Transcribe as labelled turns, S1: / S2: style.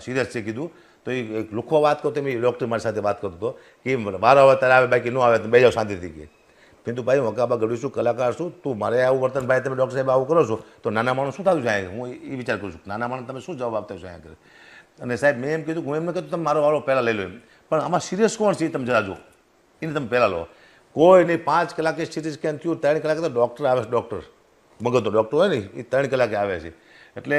S1: Serious છે કીધું. તો એ એક લુખો વાત કરતો મેં ડૉક્ટર મારી સાથે વાત કરતો હતો કે મારો આવે તારે આવે, બાકી ન આવે તો બે જાઓ શાંતિથી કે. પિંતુ ભાઈ, હું કાબા ગળ્યું છું, કલાકાર છું. તું મારે આવું વર્તન ભાઈ, તમે ડૉક્ટર સાહેબ આવું કરો છો, તો નાના માણસ શું થયું છે અહીંયા હું એ વિચાર કરું છું નાના માણસ તમે શું જવાબ આપતા છો અહીંયા કરે અને સાહેબ, મેં એમ કીધું, હું એમને કીધું તમે મારો વાળો પહેલાં લઈ લો એમ. પણ આમાં સિરિયસ કોણ છે તમે જરાજો એને તમે પહેલાં લો. કોઈ નહીં, પાંચ કલાકે સિટી સ્કેન થયું, ત્રણ કલાકે તો ડૉક્ટર આવે છે ડૉક્ટર મગજનો ડૉક્ટર હોય ને, એ ત્રણ કલાકે આવે છે. એટલે